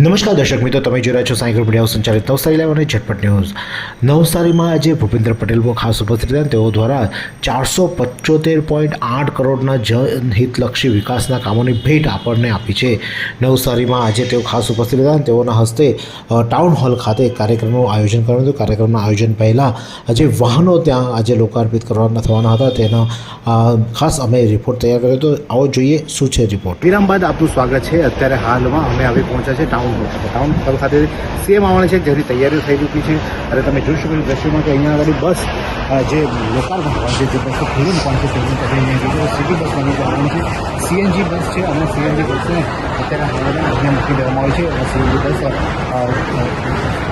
નમસ્કાર દર્શક મિત્રો, તમે જોઈ રહ્યા છો સાયકલ મીડિયા સંચાલિત નવસારી લાઈવ અને ઝટપટ ન્યૂઝ. નવસારીમાં આજે ભૂપેન્દ્ર પટેલ બહુ ખાસ ઉપસ્થિત રહ્યા તેઓ દ્વારા ચારસો પચોતેર પોઈન્ટ આઠ કરોડના જનહિતલક્ષી વિકાસના કામોની ભેટ આપણને આપી છે. નવસારીમાં આજે તેઓ ખાસ ઉપસ્થિત રહ્યા તેઓના હસ્તે ટાઉન હોલ ખાતે કાર્યક્રમનું આયોજન કર્યું હતું. કાર્યક્રમના આયોજન પહેલાં આજે વાહનો ત્યાં આજે લોકાર્પિત કરવાના થવાના હતા. તેના ખાસ અમે રિપોર્ટ તૈયાર કર્યો હતો. આવો જોઈએ શું છે રિપોર્ટ. વિરામ બાદ આપનું સ્વાગત છે. અત્યારે હાલમાં અમે આવી પહોંચ્યા છે ટાઉન હોલ ખાતે ટાઉન હોલ ખાતે સીએમ આવવાની છે, જેની તૈયારીઓ થઈ ચૂકી છે. અને તમે જોઈ શકો દ્રશ્યોમાં કે અહીંયા આગળ બસ જે લોકાર્પણ છે, જે બસો ખુલ્લી પણ છે તમે જોઈ શકો સિટી બસ બની જવાની છે. સીએનજી બસ છે અને સીએનજી બસને અત્યારે હાલમાં અહીંયા મૂકી દેવામાં આવી છે. અને સીએમજી બસ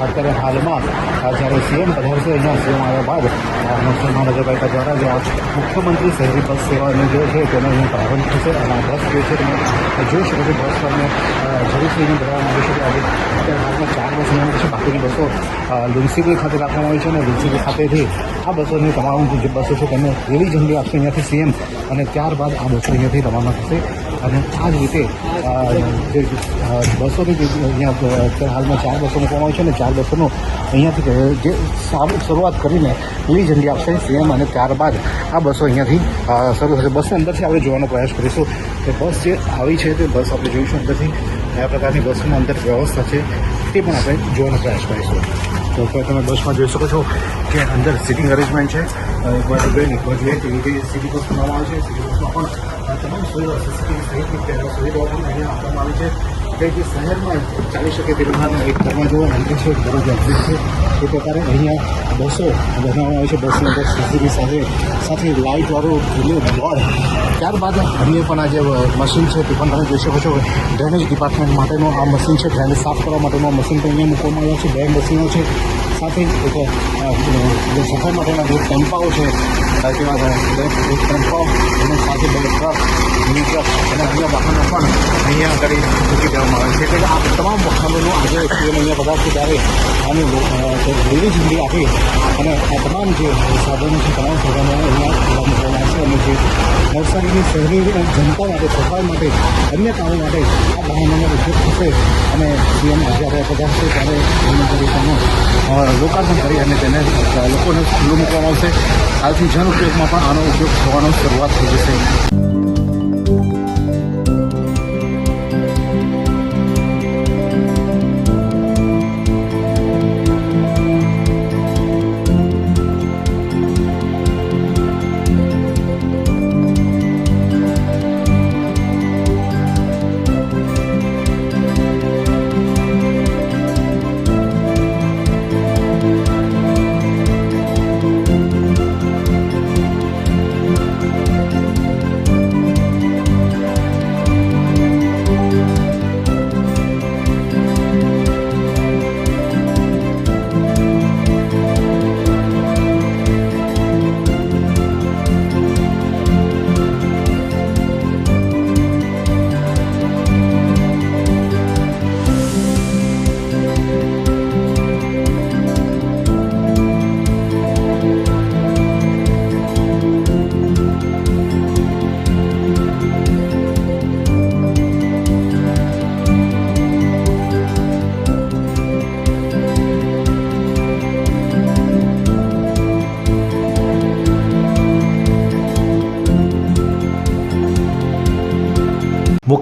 અત્યારે હાલમાં જ્યારે સીએમ પધારશે, અહીંયા સીએમ આવ્યા બાદ મહાનગરપાલિકા દ્વારા જે મુખ્યમંત્રી શહેરી બસ સેવાનો જે છે, તેનો અહીં પ્રારંભ થશે. અને બસ જે છે, તમે જોઈ શકો છો, બસ તમને સુધી ભરવામાં આવી છે આજે અત્યારે હાલમાં ચાર બસ અહીંયા છે, બાકીની બસો લુન્સીબલ ખાતે રાખવામાં આવી છે અને લુન્સીબલ ખાતેથી આ બસોની તમામ જે બસો છે, તેમને એવી ઝંડી આપશે અહીંયાથી સીએમ. અને ત્યારબાદ આ બસો અહીંયાથી રવાના થશે. અને આ જ રીતે જે બસોની જે અહીંયા હાલમાં ચાર બસો મૂકવામાં આવી છે અને ચાર બસોનો અહીંયાથી જે શરૂઆત કરીને લીલી ઝંડી આપશે સીએમ અને ત્યારબાદ આ બસો અહીંયાથી શરૂ થશે. બસની અંદરથી આપણે જોવાનો પ્રયાસ કરીશું કે બસ જે આવી છે તે બસ આપણે જોઈશું અંદરથી કયા પ્રકારની બસની અંદર વ્યવસ્થા છે તે પણ આપણે જોવાનો પ્રયાસ કરીશું. તો તમે બસમાં જોઈ શકો છો કે અંદર સિટિંગ અરેન્જમેન્ટ છે. અ, એક બાજુ જોઈએ રીતે સિટી બસ બનાવવામાં આવે છે. સિટી બસમાં પણ તમામ સુવિધાઓ સીસીટીવી સહિતની સુવિધાઓ પણ અહીંયા આપવામાં આવી છે. કે જે શહેરમાં ચાલી શકે તે પ્રમાણે એક દરવાજો અંદર છે દરવાજો એક્ઝિટ છે. એ પ્રકારે અહીંયા બસો બનાવવામાં આવે છે. બસની અંદર સીસીટીવી સાથે સાથે લાઇટવાળું પેલું બોર્ડ ત્યારબાદ અન્ય પણ આ જે મશીન છે તે પણ તમે જોઈ શકો છો. ડ્રેનેજ ડિપાર્ટમેન્ટ માટેનું આ મશીન છે. ડ્રેનેજ સાફ કરવા માટેનું મશીન પણ અહીંયા મૂકવામાં આવ્યું છે. બે મશીનો છે. સાથે એક સફાઈ માટેના જે ટેમ્પાઓ છે. તેવા બે એક ટેમ્પાઓ અને સાથે બે ટ્રક મિની ટ્રક અને અન્ય વાહનો પણ અહીંયા આગળ મૂકી દેવામાં આવે છે એટલે આ તમામ વાહનોનું આજે સીએમ અહીંયા પધારશે ત્યારે અને લીલી ઝંડી આપી અને આ તમામ જે સાધનો છે તમામ સાધનો અહીંયા ખુલ્લા મૂકવામાં આવશે અને જે નવસારીની શહેરી જનતા માટે સફાઈ માટે અન્ય કામો માટે આ વાહનોનો ઉપયોગ થશે અને સીએમ આજે આપણે પધારશે ત્યારે એમની લોકાર્પણ કરી અને તેને લોકોને ખુલ્લું મૂકવામાં આવશે આજથી જન ઉપયોગમાં પણ આનો ઉપયોગ થવાનો શરૂઆત થઈ જશે.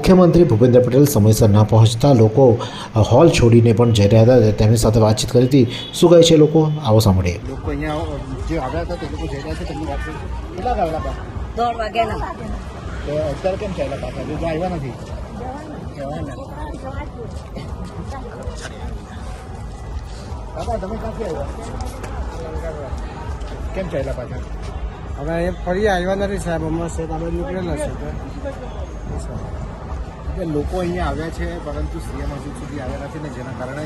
મુખ્યમંત્રી ભૂપેન્દ્ર પટેલ સમયસર ના પહોંચતા લોકો હોલ છોડીને પણ જઈ રહ્યા હતા. તેમની સાથે વાતચીત કરી હતી. શું કહે છે લોકો? આવો સાંભળીએ. લોકો અહીંયા જે આવ્યા હતા તે લોકો જઈ રહ્યા છે. તેમની વાત કેટલા આવેલા હતા? દોઢ વાગ્યાના. તો અત્યારે કેમ ચાલ્યા પાછા? હજુ આવ્યા નથી? કાકા તમે ક્યાંથી આવ્યા? કેમ ચાલ્યા પાછા? હવે એ ફરી આવ્યા નથી સાહેબ. હમણાં સેટ આપણે નીકળેલા છે. તો એટલે લોકો અહીંયા આવ્યા છે પરંતુ સીએમ હજુ સુધી આવ્યા નથી ને જેના કારણે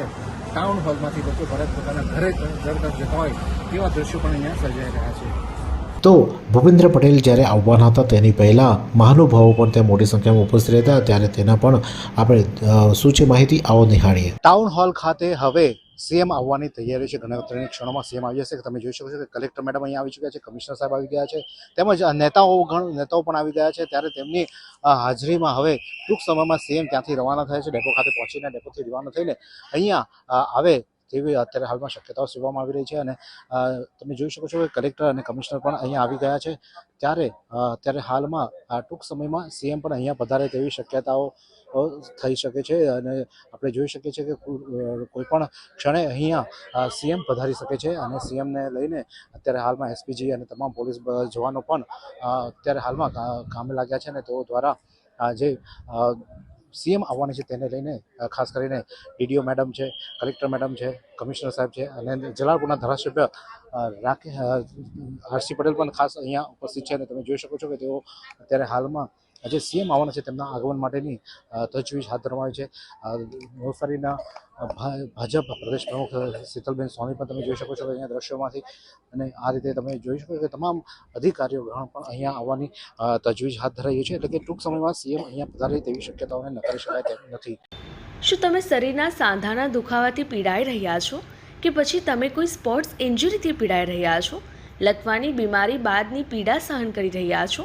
ટાઉન હોલમાંથી લોકો પરત પોતાના ઘરે ઘર તરફ જતા હોય તેવા દ્રશ્યો પણ અહીંયા સર્જાઈ રહ્યા છે. તો ભૂપેન્દ્ર પટેલ જ્યારે આવવાના હતા તેની પહેલાં મહાનુભાવો પણ ત્યાં મોટી સંખ્યામાં ઉપસ્થિત રહેતા ત્યારે તેના પણ આપણે સૂચિ શું છે માહિતી? આવો નિહાળીએ. ટાઉન હોલ ખાતે હવે સીએમ આવવાની તૈયારી છે. ગણતરીની ક્ષણોમાં સીએમ આવી જશે. તમે જોઈ શકો છો કે કલેક્ટર મેડમ અહીંયા આવી ચૂક્યા છે, કમિશનર સાહેબ આવી ગયા છે, તેમજ નેતાઓ ઘણ નેતાઓ પણ આવી ગયા છે. ત્યારે તેમની હાજરીમાં હવે ટૂંક સમયમાં સીએમ ત્યાંથી રવાના થાય છે, ડેપો ખાતે પહોંચીને ડેપોથી રવાના થઈને અહીંયા આવે તેવી અત્યારે હાલમાં શક્યતાઓ સેવામાં આવી રહી છે. અને તમે જોઈ શકો છો કે કલેક્ટર અને કમિશનર પણ અહીંયા આવી ગયા છે. ત્યારે અત્યારે હાલમાં આ ટૂંક સમયમાં સીએમ પણ અહીંયા પધારે તેવી શક્યતાઓ થઈ શકે છે અને આપણે જોઈ શકીએ છીએ કે કોઈ પણ ક્ષણે અહીંયા સીએમ પધારી શકે છે અને સીએમને લઈને અત્યારે હાલમાં એસપીજી અને તમામ પોલીસ જવાનો પણ અત્યારે હાલમાં કામે લાગ્યા છે અને તેઓ દ્વારા જે સીએમ આવવાની છે તેને લઈને ખાસ કરીને ડીડીઓ મેડમ છે, કલેક્ટર મેડમ છે, કમિશનર સાહેબ છે અને જલાલપુરના ધારાસભ્ય રાકે હર્ષી પટેલ પણ ખાસ અહીંયા ઉપસ્થિત છે અને તમે જોઈ શકો છો કે તેઓ અત્યારે હાલમાં જે સીએમ આવવાના છે તેમના આગમન માટેની તજવીજ હાથ ધરવામાં આવી છે. નવસારીના ભાજપ પ્રદેશ પ્રમુખ શીતલબેન સોની પણ તમે જોઈ શકો છો અહીંયા દ્રશ્યોમાંથી. અને આ રીતે તમે જોઈ શકો છો કે તમામ અધિકારીઓ ગણ પણ અહીંયા આવવાની તજવીજ હાથ ધરાઈ છે. એટલે કે ટૂંક સમયમાં સીએમ અહીંયા પધારે તેવી શક્યતાઓને નકારી શકાય તેમ નથી. શું તમે શરીરના સાંધાના દુખાવાથી પીડાઈ રહ્યા છો? કે પછી તમે કોઈ સ્પોર્ટ્સ ઇન્જરીથી પીડાઈ રહ્યા છો? લકવાની બીમારી બાદની પીડા સહન કરી રહ્યા છો?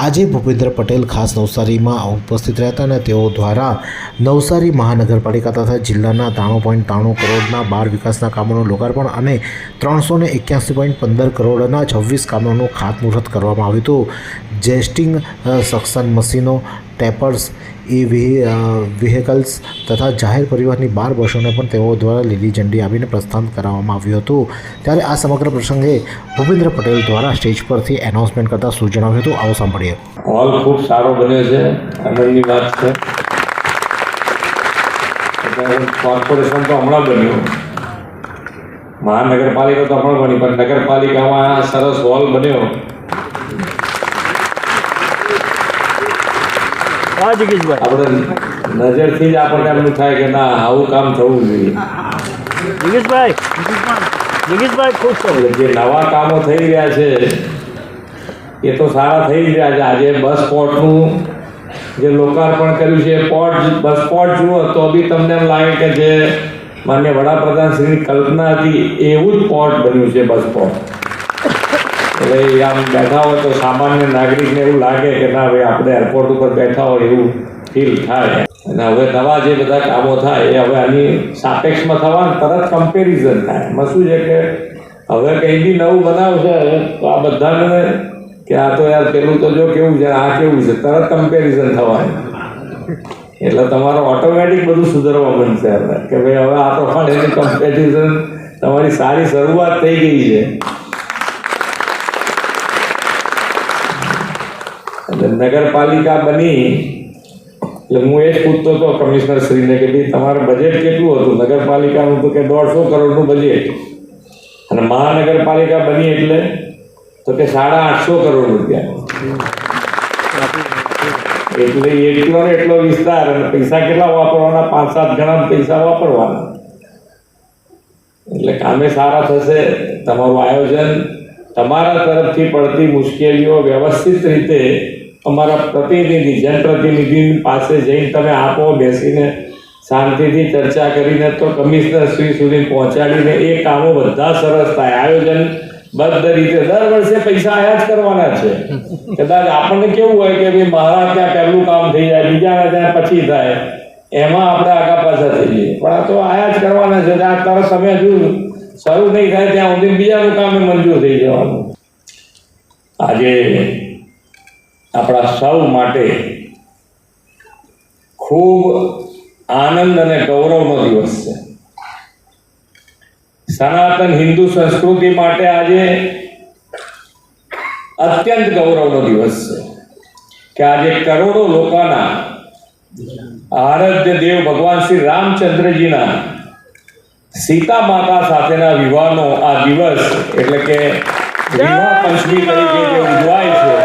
આજે ભૂપેન્દ્ર પટેલ ખાસ નવસારીમાં ઉપસ્થિત રહ્યા અને તેઓ દ્વારા નવસારી મહાનગરપાલિકા તથા જિલ્લાના ત્રાણું પોઈન્ટ ત્રાણું કરોડના બાર વિકાસના કામોનું લોકાર્પણ અને ત્રણસો ને એક્યાસી પોઈન્ટ પંદર કરોડના છવ્વીસ કામોનું ખાતમુહૂર્ત કરવામાં આવ્યું હતું. જેસ્ટિંગ સક્સન મશીનો ટેપર્સ ઈ વ્હીકલ્સ તથા જાહેર પરિવહનની બાર બસોને પણ તેઓ દ્વારા લીલી ઝંડી આપીને પ્રસ્થાન કરાવવામાં આવ્યું હતું. ત્યારે આ સમગ્ર પ્રસંગે ભૂપેન્દ્ર પટેલ દ્વારા સ્ટેજ પરથી એનાઉન્સમેન્ટ કરતા શું જણાવ્યું હતું આવો સાંભળીએ. હોલ ખૂબ સારો બન્યો છે, આનંદની વાત છે. કોર્પોરેશન તો હમણાં બન્યું. મહાનગરપાલિકા તો હમણાં બની, પણ નગરપાલિકામાં સરસ હોલ બન્યો. હા જગીશભાઈ આપણે નજરથી જ આપણને એમનું થાય કે ના આવું કામ થવું જોઈએ. જગીશભાઈ જગીશભાઈ ખુશ છો? જે નવા કામો થઈ રહ્યા છે એ તો સારા થઈ રહ્યા છે. આજે બસ પોર્ટનું જે લોકાર્પણ કર્યું છે પોર્ટ બસ પોર્ટ જુઓ તો બી તમને એમ લાગે કે જે માન્ય વડાપ્રધાન શ્રીની કલ્પના હતી એવું જ પોર્ટ બન્યું છે બસ પોર્ટ. એ આમ બેઠા હોય તો સામાન્ય નાગરિકને એવું લાગે કે ના ભાઈ આપણે એરપોર્ટ ઉપર બેઠા હોય એવું ફીલ થાય. અને હવે નવા જે બધા કામો થાય એ હવે આની સાપેક્ષમાં થવા તરત કમ્પેરિઝન થાય. એમાં શું છે કે હવે કંઈ બી નવું બનાવશે, તો આ બધાને કે આ તો યાર પેલું તો જો કેવું છે, આ કેવું છે, તરત કમ્પેરિઝન થવાય. એટલે તમારો ઓટોમેટિક બધું સુધરવા બનશે કે ભાઈ હવે આ તો પણ એની કમ્પેરિઝન તમારી સારી શરૂઆત થઈ ગઈ છે. નગરપાલિકા બની. એટલે હું એ જ પૂછતો હતો કમિશનર શ્રીને કે ભાઈ, તમારું બજેટ કેટલું હતું? નગરપાલિકાનું તો કે દોઢસો કરોડનું બજેટ અને મહાનગરપાલિકા બની એટલે તો કે સાડા આઠસો કરોડ રૂપિયા. એટલે એટલો ને એટલો વિસ્તાર અને પૈસા કેટલા વાપરવાના? પાંચ સાત ગણા પૈસા વાપરવાના. એટલે કામે સારા થશે, તમારું આયોજન તમારા તરફથી પડતી મુશ્કેલીઓ વ્યવસ્થિત રીતે અમારા પ્રતિનિધિ, જનપ્રતિનિધિ પાસે જઈને તમે આપો, બેસીને શાંતિથી ચર્ચા કરીને તો કમિશનર શ્રી સુધી પહોંચાડીને એ કામો બધા સરસ થાય. આયોજન બદ્ધ રીતે દર વર્ષે પૈસા આયા જ કરવાના છે. કદાચ આપણને કેવું હોય કે ભાઈ મારા ત્યાં પહેલું કામ થઈ જાય, બીજાના ત્યાં પછી થાય. એમાં આપણે આગા પાછા થઈ જઈએ પણ આ તો આયા જ કરવાના છે. આ તરત તમે હજુ શરૂ નહીં થાય, ત્યાં સુધી બીજાનું કામ મંજૂર થઈ જવાનું. આજે આપણા સૌ માટે ખૂબ આનંદ અને ગૌરવનો દિવસ છે. સનાતન હિન્દુ સંસ્કૃતિ માટે આજે અત્યંત ગૌરવનો દિવસ છે કે આજે કરોડો લોકોના આરાધ્ય દેવ ભગવાન શ્રી રામચંદ્રજીના સીતા માતા સાથેના વિવાહનો આ દિવસ એટલે કે વિવાહ પંચમી તરીકે જે ઉજવાય છે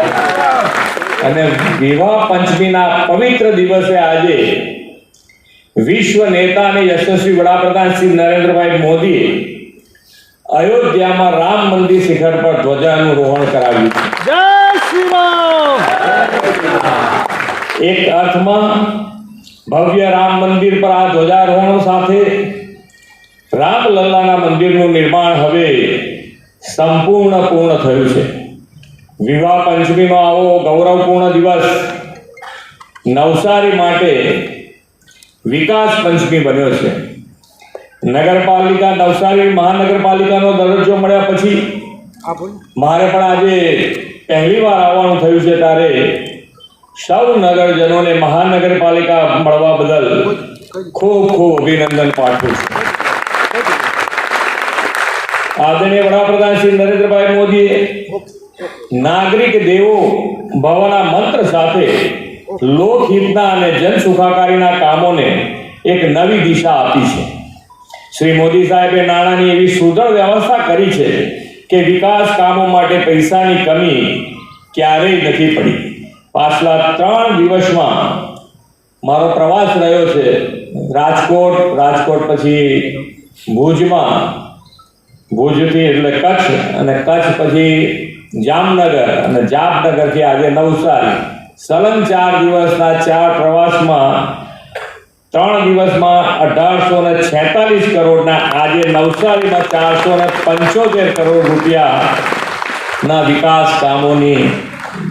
અને વિવાહ પંચમીના પવિત્ર દિવસે આજે વિશ્વ નેતા અને યશસ્વી વડાપ્રધાન શ્રી નરેન્દ્રભાઈ મોદીએ અયોધ્યામાં રામ મંદિર શિખર પર ધ્વજાનું રોહણ કરાવ્યું છે. જય શ્રી રામ! એક અર્થમાં ભવ્ય રામ મંદિર પર આ ધ્વજારોહણ સાથે રામલલ્લાના મંદિરનું નિર્માણ હવે સંપૂર્ણ પૂર્ણ થયું છે. વિવાહ પંચમીનો આવો ગૌરવપૂર્ણ દિવસ. નવસારી માટે વિકાસ પંચમી બન્યો છે. નગરપાલિકા નવસારી મહાનગરપાલિકાનો દરજ્જો મળ્યા પછી મારે પણ આજે પહેલી વાર આવવાનું થયું છે ત્યારે સૌ નગરજનોને મહાનગરપાલિકા મળવા બદલ ખૂબ ખૂબ અભિનંદન પાઠવું છું. આદરણીય વડાપ્રધાન શ્રી નરેન્દ્રભાઈ મોદીએ નાગરિક દેવો ભવના મંત્ર સાથે લોકહિતના અને જન સુખાકારીના કામોને એક નવી દિશા આપી છે. શ્રી મોદી સાહેબે નાણાંની એવી સુદૃઢ વ્યવસ્થા કરી છે કે વિકાસ કામો માટે પૈસાની કમી ક્યારેય નથી પડી. પાછલા ત્રણ દિવસમાં મારો પ્રવાસ રહ્યો છે રાજકોટ રાજકોટ પછી ભુજમાં. ભુજથી એટલે કચ્છ અને કચ્છ પછી જામનગર અને જામનગરથી આજે નવસારી. સલંગ ચાર દિવસના ચાર પ્રવાસમાં ત્રણ દિવસમાં અઢારસો ને છેતાલીસ કરોડના આજે નવસારીમાં ચારસો ને પંચોતેર કરોડ રૂપિયાના વિકાસ કામોની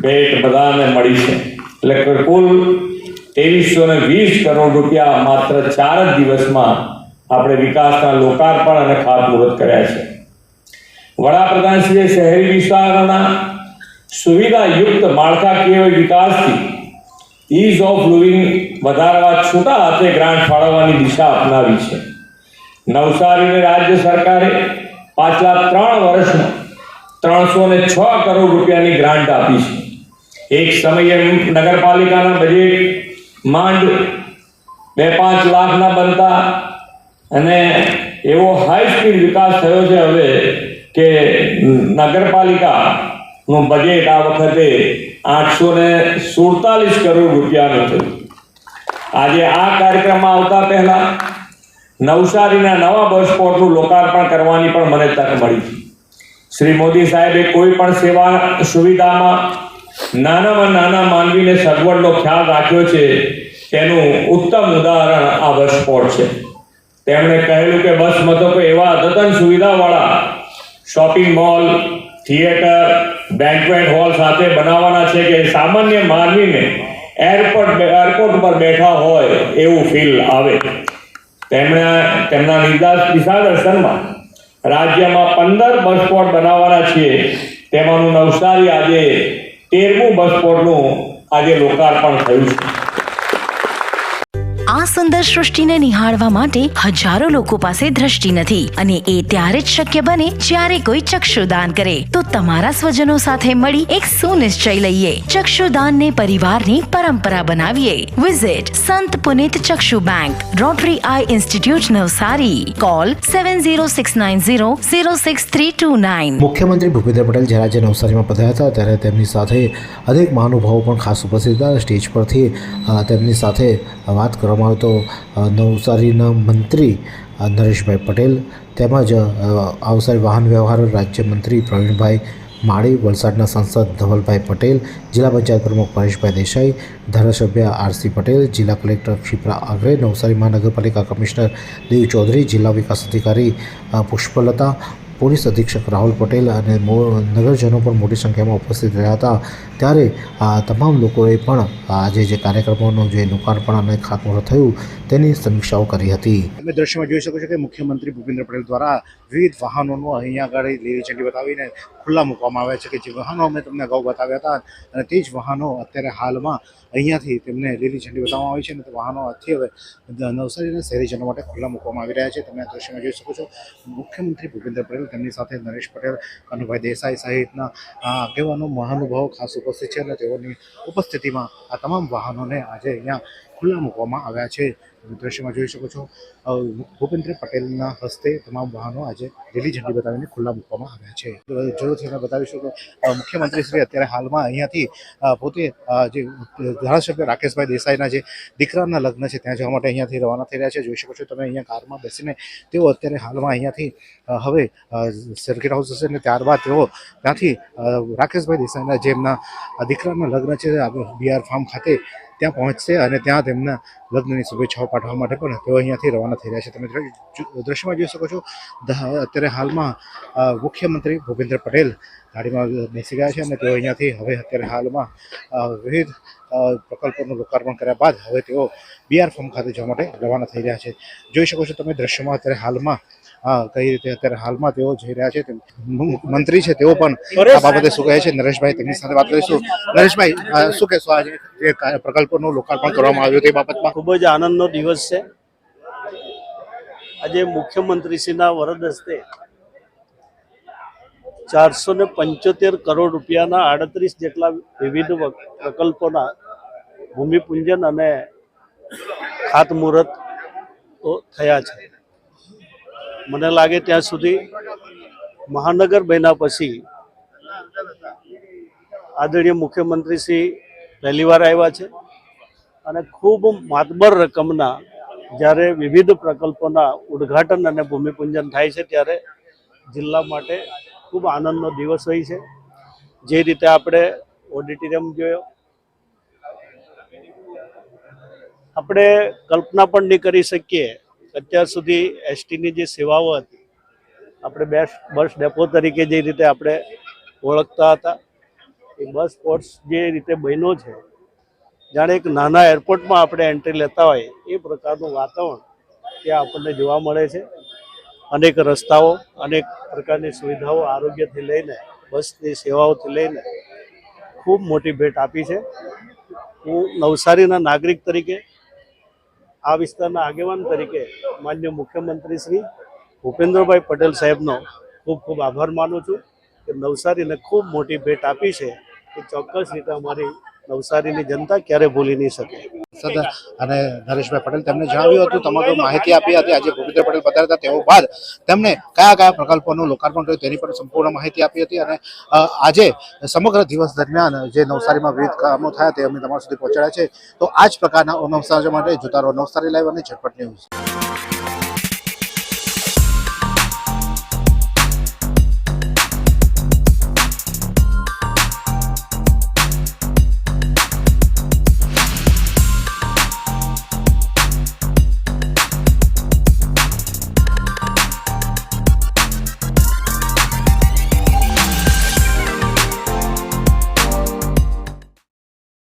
ભેટ બધાને મળી છે. એટલે કુલ ત્રેવીસો ને વીસ કરોડ રૂપિયા માત્ર ચાર જ દિવસમાં આપણે વિકાસના લોકાર્પણ અને ખાતમુહૂર્ત કર્યા છે. વડાપ્રધાનશ્રીએ શહેરી વિસ્તારોના સુવિધાયુક્ત માળખાકીય વિકાસથી ઇઝ ઓફ લિવિંગ વધારવા છૂટા હાથે ગ્રાન્ટ ફાળવવાની દિશા અપનાવી છે. નવસારીને રાજ્ય સરકારે પાછલા ત્રણ વર્ષમાં ત્રણસો ને છ કરોડ રૂપિયાની ગ્રાન્ટ આપી છે. એક સમયે નગરપાલિકાના બજેટ માંડ બે પાંચ લાખના બનતા અને એવો હાઈ સ્પીડ વિકાસ થયો છે હવે કે નગરપાલિકા નું બજેટ આ વખતે આઠસો ને સુડતાલીસ કરોડ રૂપિયાનું થયું. આજે આ કાર્યક્રમમાં આવતા પહેલા નવસારીના નવા બસ સ્પોટનું લોકાર્પણ કરવાની પણ મને તક મળી શ્રી મોદી સાહેબે કોઈ પણ સેવા સુવિધામાં નાનામાં નાના માનવીને સગવડનો ખ્યાલ રાખ્યો છે, તેનું ઉત્તમ ઉદાહરણ આ બસ સ્પોટ છે. તેમણે કહેલું કે બસ મથકો એવા અદ્યતન સુવિધાવાળા shopping mall, theatre banquet hall સાથે બનાવવાના છે કે સામાન્ય માનવીને એરપોર્ટ એરપોર્ટ પર બેઠા હોય એવું ફીલ આવે. તેમણે તેમના નિર્દેશ દિશા દર્શનમાં રાજ્યમાં પંદર બસ સ્પોટ બનાવવાના છીએ. તેમાંનું નવસારી આજે તેરમું બસ સ્પોટનું આજે લોકાર્પણ થયું છે. આ સુંદર સૃષ્ટિને નિહાળવા માટે હજારો લોકો પાસે દ્રષ્ટિ નથી અને એ ત્યારે જ શક્ય બને જ્યારે કોઈ ચક્ષુદાન કરે. તો તમારા સ્વજનો સાથે મળી એક સુનિશ્ચય લઈએ. ચક્ષુદાનને પરિવારની પરંપરા બનાવીએ. Visit Sant Punit Chakshu bank Rotary eye institute Navsari. Call seven zero six nine zero zero six three two nine મુખ્યમંત્રી ભૂપેન્દ્ર પટેલ જ્યારે આજે નવસારીમાં પધાર્યા હતા, ત્યારે તેમની સાથે અનેક મહાનુભાવો પણ ખાસ ઉપસ્થિત હતા. સ્ટેજ પરથી તેમની સાથે વાત કરવામાં આવ્યો તો નવસારીના મંત્રી નરેશભાઈ પટેલ તેમજ અવસારી વાહન વ્યવહાર રાજ્યમંત્રી પ્રવીણભાઈ માળી, વલસાડના સાંસદ ધવલભાઈ પટેલ, જિલ્લા પંચાયત પ્રમુખ પરેશભાઈ દેસાઈ, ધારાસભ્ય આરસી પટેલ, જિલ્લા કલેક્ટર ક્ષિપ્રા આગરે નવસારી મહાનગરપાલિકા કમિશનર દેવ ચૌધરી, જિલ્લા વિકાસ અધિકારી પુષ્પલતા પોલીસ અધિક્ષક રાહુલ પટેલ અને નગરજનો પણ મોટી સંખ્યામાં ઉપસ્થિત રહ્યા હતા. ત્યારે આ તમામ લોકોએ પણ આજે જે કાર્યક્રમોનું જે લોકાર્પણ અને ખાતમુહૂર્ત થયું તેની સમીક્ષાઓ કરી હતી. તમે દ્રશ્યમાં જોઈ શકો છો કે મુખ્યમંત્રી ભૂપેન્દ્ર પટેલ દ્વારા વિવિધ વાહનોનું અહીંયા આગળ લીલી ઝંડી બતાવીને ખુલ્લા મૂકવામાં આવ્યા છે કે જે વાહનો અમે તમને અગાઉ બતાવ્યા હતા અને તે જ વાહનો અત્યારે હાલમાં અહીંયાથી તેમને લીલી ઝંડી બતાવવામાં આવી છે અને વાહનો આજથી હવે નવસારીના શહેરીજનો માટે ખુલ્લા મૂકવામાં આવી રહ્યા છે. તમે આ દ્રશ્યમાં જોઈ શકો છો મુખ્યમંત્રી ભૂપેન્દ્ર પટેલ તેમની સાથે નરેશ પટેલ, કનુભાઈ દેસાઈ સહિતના આગેવાનો, મહાનુભાવો ખાસ ઉપસ્થિત છે અને તેઓની ઉપસ્થિતિમાં આ તમામ વાહનોને આજે અહીંયા ખુલ્લા મૂકવામાં આવ્યા છે. દ્રશ્યમાં જોઈ શકો છો ભૂપેન્દ્ર પટેલના હસ્તે તમામ વાહનો આજે લીલી ઝંડી બતાવીને ખુલ્લા મૂકવામાં આવ્યા છે. જરૂરથી અમે બતાવીશું કે મુખ્યમંત્રીશ્રી મુખ્યમંત્રી શ્રી અત્યારે હાલમાં અહીંયાથી પોતે જે ધારાસભ્ય રાકેશભાઈ દેસાઈના જે દીકરાના લગ્ન છે, ત્યાં જવા માટે અહીંયાથી રવાના થઈ રહ્યા છે. જોઈ શકો છો તમે અહીંયા કારમાં બેસીને, તેઓ અત્યારે હાલમાં અહીંયાથી હવે સર્કિટ હાઉસ હશે અને ત્યારબાદ તેઓ ત્યાંથી રાકેશભાઈ દેસાઈના જે એમના દીકરાના લગ્ન છે બિહાર ફાર્મ ખાતે ત્યાં પહોંચશે અને ત્યાં તેમના લગ્નની શુભેચ્છાઓ પાઠવવા માટે પણ તેઓ અહીંયાથી રવાના થઈ રહ્યા છે. તમે દ્ર- દ્રશ્યમાં જોઈ શકો છો અત્યારે હાલમાં મુખ્યમંત્રી ભૂપેન્દ્ર પટેલ ગાડીમાં બેસી ગયા છે અને તેઓ અહીંયાથી હવે અત્યારે હાલમાં વિવિધ પ્રકલ્પોનું લોકાર્પણ કર્યા બાદ હવે તેઓ બીઆર ફોર્મ ખાતે જવા માટે રવાના થઈ રહ્યા છે. જોઈ શકો છો તમે દ્રશ્યમાં અત્યારે હાલમાં કઈ રીતે અત્યારે હાલમાં તેઓ જઈ રહ્યા છે મંત્રી છે તેઓ પણ આ બાબતે શું કહે છે? નરેશભાઈ, તેમની સાથે વાત કરીશું. નરેશભાઈ શું કહેશો આજે જે પ્રકલ્પોનું લોકાર્પણ કરવામાં આવ્યું તે બાબતમાં? ખૂબ જ આનંદનો દિવસ છે. આજે મુખ્યમંત્રીશ્રીના વરદ હસ્તે ચારસો ને પંચોતેર કરોડ રૂપિયાના આડત્રીસ જેટલા વિવિધ પ્રકલ્પોના ભૂમિપૂજન અને ખાતમુહૂર્ત થયા છે. મને લાગે ત્યાં સુધી મહાનગર બન્યા પછી આદરણીય મુખ્યમંત્રી શ્રી પહેલીવાર આવ્યા છે અને ખૂબ માતબર રકમના જ્યારે વિવિધ પ્રકલ્પોના ઉદ્ઘાટન અને ભૂમિપૂજન થાય છે ત્યારે જિલ્લા માટે ખૂબ આનંદનો દિવસ હોય છે. જે રીતે આપણે ઓડિટોરિયમ જોયો, આપણે કલ્પના પણ નહીં કરી શકીએ અત્યાર સુધી એસટીની જે સેવાઓ હતી, આપણે બેસ્ટ બસ ડેપો તરીકે જે રીતે આપણે ઓળખતા હતા, એ બસ સ્પોર્ટ્સ જે રીતે બન્યો છે, જાણે એક નાના એરપોર્ટમાં આપણે એન્ટ્રી લેતા હોય, એ પ્રકારનું વાતાવરણ ત્યાં આપણને જોવા મળે છે. અનેક રસ્તાઓ, અનેક પ્રકારની સુવિધાઓ આરોગ્યથી લઈને, બસની સેવાઓથી લઈને ખૂબ મોટી ભેટ આપી છે. હું નવસારીના નાગરિક તરીકે આ વિસ્તારના આગેવાન તરીકે માન્ય મુખ્યમંત્રી શ્રી ભૂપેન્દ્રભાઈ પટેલ સાહેબનો ખૂબ ખૂબ આભાર માનું છું કે નવસારીને ખૂબ મોટી ભેટ આપી છે એ ચોક્કસ રીતે અમારી નવસારીની જનતા ક્યારે ભૂલી નહીં શકે. અને નરેશભાઈ પટેલ તેમને જણાવ્યું હતું તમામ માહિતી આપી હતી, આજે ભૂપેન્દ્ર પટેલ પધાર્યા હતા, તેઓ બાદ તેમને કયા કયા પ્રકલ્પોનું લોકાર્પણ થયું તેની પણ સંપૂર્ણ માહિતી આપી હતી અને આજે સમગ્ર દિવસ દરમિયાન જે નવસારીમાં વિવિધ કામો થયા તે અમે તમારા સુધી પહોંચાડ્યા છે. તો આ જ પ્રકારના નવસારી માટે જોતા રહો નવસારી લાઈવ અને ઝટપટ ન્યૂઝ.